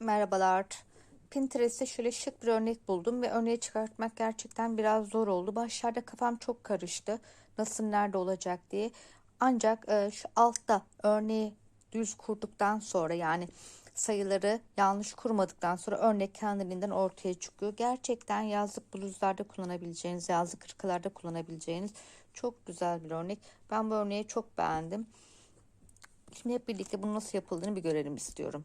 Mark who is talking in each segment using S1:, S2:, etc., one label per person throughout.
S1: Merhabalar. Pinterest'te şöyle şık bir örnek buldum ve örneği çıkartmak gerçekten biraz zor oldu. Başlarda kafam çok karıştı. Nasıl nerede olacak diye. Ancak e, şu altta örneği düz kurduktan sonra yani sayıları yanlış kurmadıktan sonra örnek kendiliğinden ortaya çıkıyor. Gerçekten yazlık bluzlarda kullanabileceğiniz, yazlık hırkalarda kullanabileceğiniz çok güzel bir örnek. Ben bu örneği çok beğendim. Şimdi hep birlikte bunu nasıl yapıldığını bir görelim istiyorum.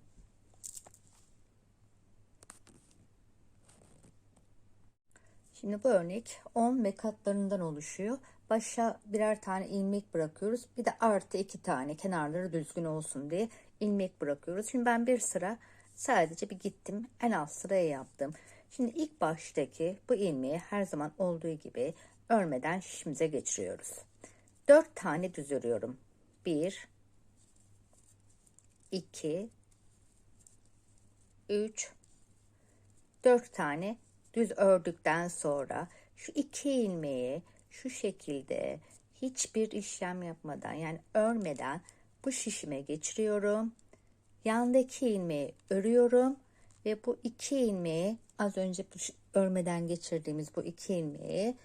S1: Şimdi bu örnek 10 ve katlarından oluşuyor. Başa birer tane ilmek bırakıyoruz. Bir de artı iki tane kenarları düzgün olsun diye ilmek bırakıyoruz. Şimdi ben bir sıra sadece bir gittim. En alt sıraya yaptım. Şimdi ilk baştaki bu ilmeği her zaman olduğu gibi örmeden şişimize geçiriyoruz. 4 tane düz örüyorum. 1 2 3 4 tane düz ördükten sonra şu iki ilmeği şu şekilde hiçbir işlem yapmadan yani örmeden bu şişime geçiriyorum. Yandaki ilmeği örüyorum ve bu iki ilmeği az önce örmeden geçirdiğimiz bu iki ilmeği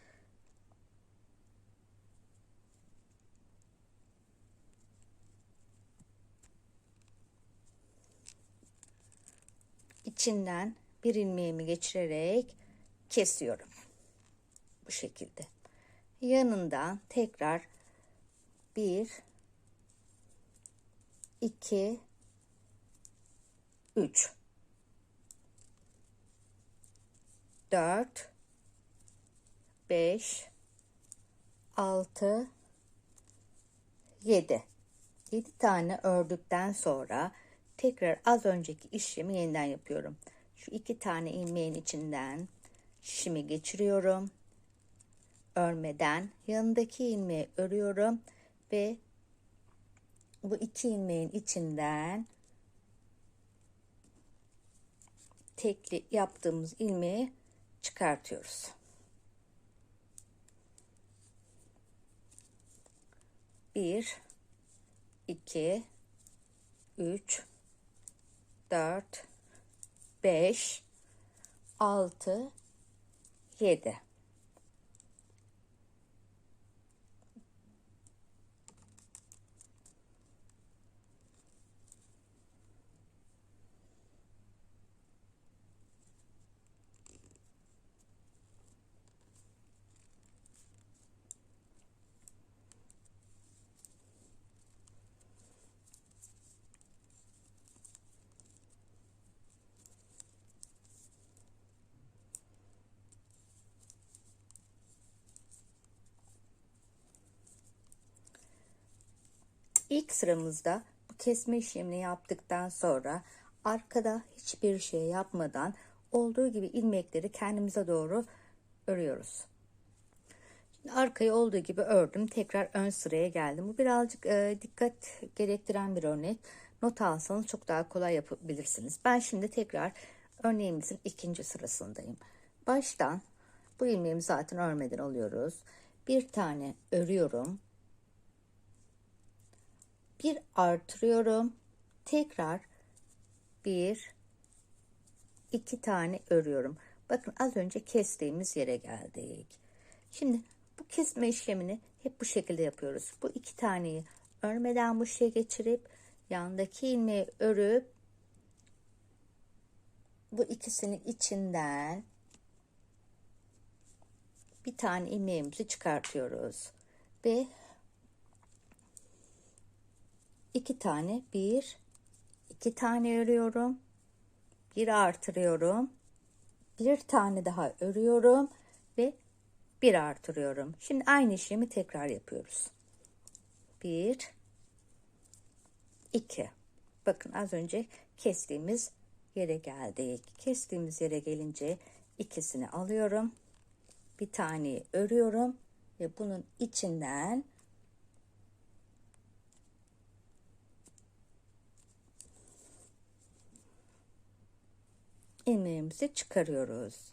S1: içinden bir ilmeğimi geçirerek kesiyorum. Bu şekilde. Yanından tekrar bir, iki, üç, dört, beş, altı, yedi. Yedi tane ördükten sonra tekrar az önceki işlemi yeniden yapıyorum. Şu iki tane ilmeğin içinden şişimi geçiriyorum. Örmeden yanındaki ilmeği örüyorum ve bu iki ilmeğin içinden tekli yaptığımız ilmeği çıkartıyoruz. Bir, iki, üç, dört, 5 6 7 İlk sıramızda bu kesme işlemini yaptıktan sonra arkada hiçbir şey yapmadan olduğu gibi ilmekleri kendimize doğru örüyoruz. Şimdi arkayı olduğu gibi ördüm. Tekrar ön sıraya geldim. Bu birazcık e, dikkat gerektiren bir örnek. Not alsanız çok daha kolay yapabilirsiniz. Ben şimdi tekrar örneğimizin ikinci sırasındayım. Baştan bu ilmeğimi zaten örmeden alıyoruz. Bir tane örüyorum bir artırıyorum. Tekrar bir iki tane örüyorum. Bakın az önce kestiğimiz yere geldik. Şimdi bu kesme işlemini hep bu şekilde yapıyoruz. Bu iki taneyi örmeden bu şeye geçirip yandaki ilmeği örüp bu ikisinin içinden bir tane ilmeğimizi çıkartıyoruz ve iki tane. Bir. İki tane örüyorum. Bir artırıyorum. Bir tane daha örüyorum ve bir artırıyorum. Şimdi aynı işlemi tekrar yapıyoruz. Bir. İki. Bakın az önce kestiğimiz yere geldik. Kestiğimiz yere gelince ikisini alıyorum. Bir taneyi örüyorum ve bunun içinden ilmeğimizi çıkarıyoruz.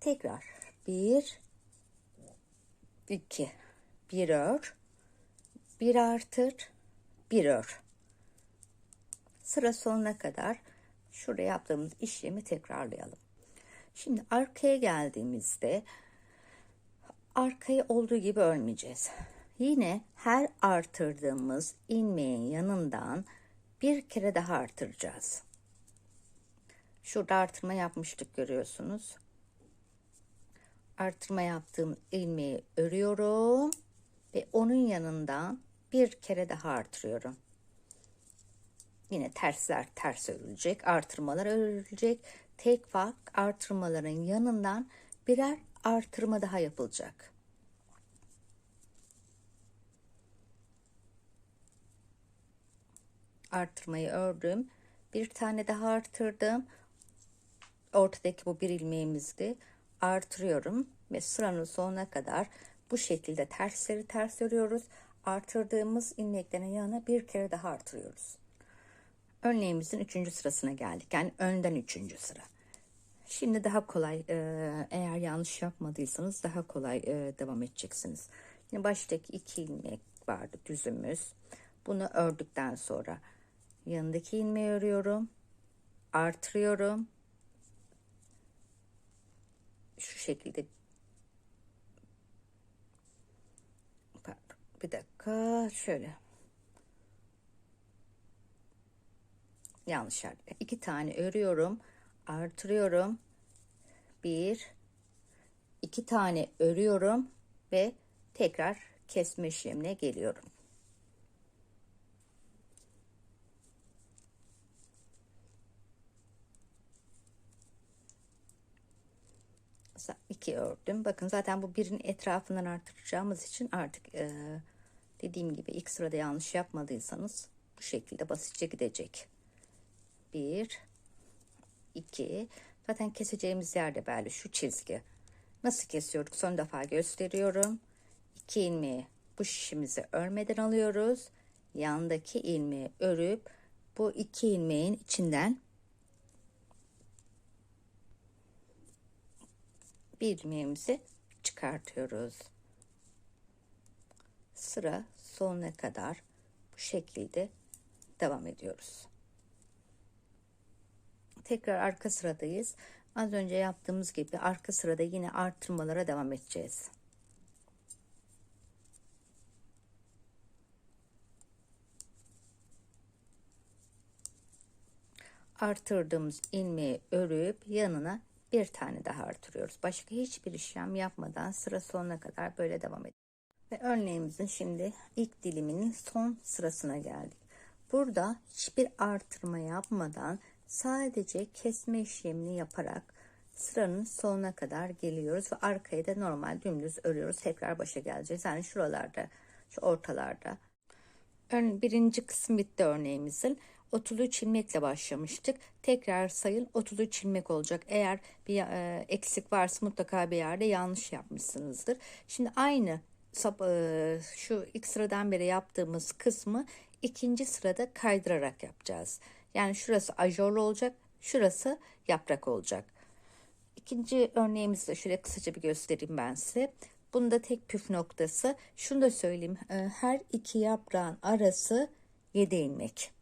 S1: Tekrar bir, iki, bir ör, bir artır, bir ör. Sıra sonuna kadar Şurada yaptığımız işlemi tekrarlayalım. Şimdi arkaya geldiğimizde arkayı olduğu gibi örmeyeceğiz. Yine her artırdığımız ilmeğin yanından bir kere daha artıracağız. Şurada artırma yapmıştık görüyorsunuz. Artırma yaptığım ilmeği örüyorum ve onun yanından bir kere daha artırıyorum. Yine tersler ters örülecek, artırmalar örülecek. Tek fark artırmaların yanından birer artırma daha yapılacak. Artırmayı ördüm. Bir tane daha artırdım. Ortadaki bu bir ilmeğimizdi. Artırıyorum ve sıranın sonuna kadar bu şekilde tersleri ters örüyoruz. Artırdığımız ilmeklerin yanına bir kere daha artırıyoruz. Örneğimizin üçüncü sırasına geldik. Yani önden üçüncü sıra. Şimdi daha kolay e, eğer yanlış yapmadıysanız daha kolay e, devam edeceksiniz. Şimdi baştaki iki ilmek vardı düzümüz. Bunu ördükten sonra yanındaki ilmeği örüyorum. Artırıyorum. Şu şekilde. Bir dakika şöyle. Yanlış yer. iki tane örüyorum artırıyorum. Bir iki tane örüyorum ve tekrar kesme işlemine geliyorum iki ördüm. Bakın zaten bu birin etrafından artıracağımız için artık e, dediğim gibi ilk sırada yanlış yapmadıysanız bu şekilde basitçe gidecek. Bir, iki. Zaten keseceğimiz yerde belli şu çizgi. Nasıl kesiyorduk son defa gösteriyorum. İki ilmeği bu şişimizi örmeden alıyoruz. Yandaki ilmeği örüp bu iki ilmeğin içinden bir ilmeğimizi çıkartıyoruz. Sıra sonuna kadar bu şekilde devam ediyoruz. Tekrar arka sıradayız. Az önce yaptığımız gibi arka sırada yine artırmalara devam edeceğiz. Artırdığımız ilmeği örüp yanına bir tane daha artırıyoruz. Başka hiçbir işlem yapmadan sıra sonuna kadar böyle devam ediyoruz. Ve örneğimizin şimdi ilk diliminin son sırasına geldik. Burada hiçbir artırma yapmadan sadece kesme işlemini yaparak sıranın sonuna kadar geliyoruz ve arkaya da normal dümdüz örüyoruz. Tekrar başa geleceğiz. Yani şuralarda, şu ortalarda. Birinci kısım bitti örneğimizin. 33 ilmekle başlamıştık. Tekrar sayın 33 ilmek olacak. Eğer bir e, eksik varsa mutlaka bir yerde yanlış yapmışsınızdır. Şimdi aynı e, şu ilk sıradan beri yaptığımız kısmı ikinci sırada kaydırarak yapacağız. Yani şurası ajorlu olacak, şurası yaprak olacak. İkinci örneğimizi de şöyle kısaca bir göstereyim ben size. Bunda tek püf noktası şunu da söyleyeyim. E, her iki yaprağın arası 7 ilmek.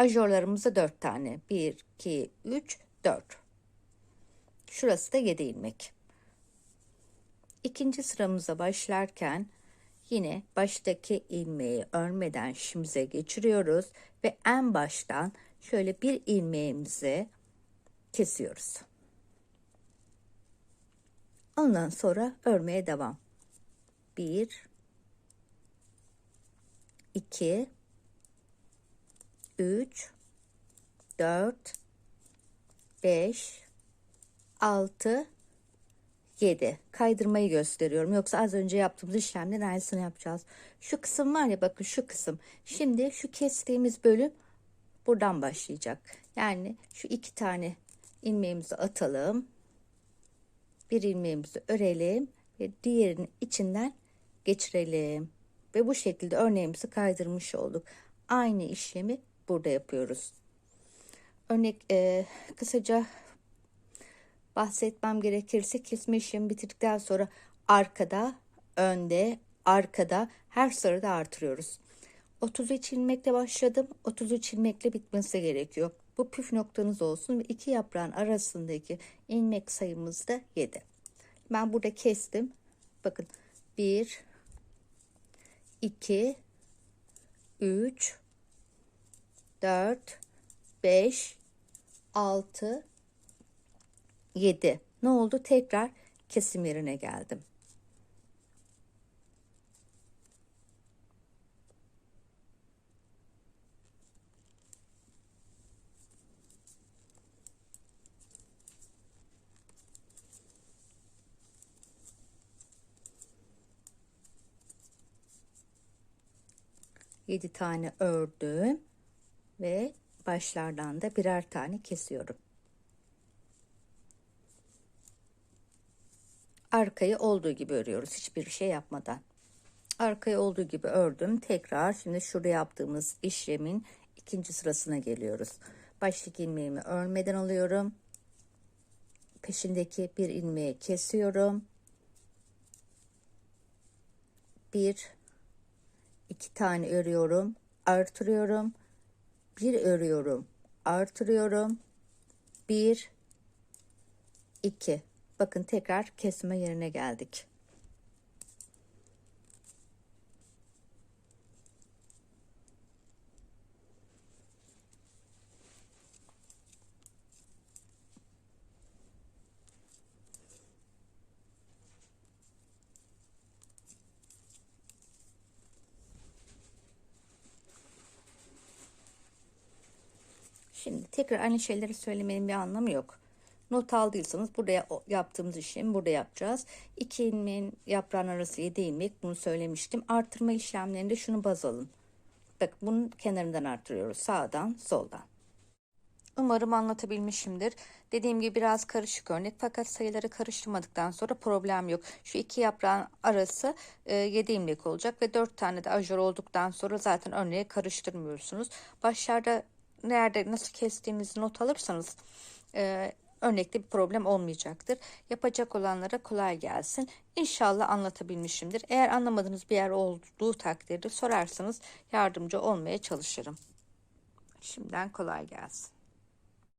S1: Ajorlarımızda 4 tane. 1, 2, 3, 4. Şurası da 7 ilmek. İkinci sıramıza başlarken yine baştaki ilmeği örmeden şimize geçiriyoruz ve en baştan şöyle bir ilmeğimizi kesiyoruz. Ondan sonra örmeye devam. 1 2 3 4 5 6 7 kaydırmayı gösteriyorum. Yoksa az önce yaptığımız işlemlerin aynısını yapacağız. Şu kısım var ya bakın şu kısım. Şimdi şu kestiğimiz bölüm buradan başlayacak. Yani şu iki tane ilmeğimizi atalım. Bir ilmeğimizi örelim ve diğerinin içinden geçirelim. Ve bu şekilde örneğimizi kaydırmış olduk. Aynı işlemi burada yapıyoruz. Örnek e, kısaca bahsetmem gerekirse kesme işlemi bitirdikten sonra arkada, önde, arkada her sırada artırıyoruz. 33 ilmekle başladım. 33 ilmekle bitmesi gerekiyor. Bu püf noktanız olsun ve iki yaprağın arasındaki ilmek sayımız da 7. Ben burada kestim. Bakın 1 2 3 4 5 6 7 ne oldu? Tekrar kesim yerine geldim. Yedi tane ördüm ve başlardan da birer tane kesiyorum. Arkayı olduğu gibi örüyoruz hiçbir şey yapmadan. Arkayı olduğu gibi ördüm. Tekrar şimdi şurada yaptığımız işlemin ikinci sırasına geliyoruz. Başlık ilmeğimi örmeden alıyorum. Peşindeki bir ilmeği kesiyorum. Bir, iki tane örüyorum, artırıyorum bir örüyorum. Artırıyorum. Bir iki. Bakın tekrar kesme yerine geldik Şimdi tekrar aynı şeyleri söylemenin bir anlamı yok. Not aldıysanız burada yaptığımız işlemi burada yapacağız. İki ilmeğin yaprağın arası 7 ilmek bunu söylemiştim. Artırma işlemlerinde şunu baz alın. Bak bunun kenarından artırıyoruz. Sağdan soldan. Umarım anlatabilmişimdir. Dediğim gibi biraz karışık örnek fakat sayıları karıştırmadıktan sonra problem yok. Şu iki yaprağın arası e, 7 ilmek olacak ve 4 tane de ajör olduktan sonra zaten örneği karıştırmıyorsunuz. Başlarda nerede nasıl kestiğinizi not alırsanız e, örnekte bir problem olmayacaktır. Yapacak olanlara kolay gelsin. İnşallah anlatabilmişimdir. Eğer anlamadığınız bir yer olduğu takdirde sorarsanız yardımcı olmaya çalışırım. Şimdiden kolay gelsin.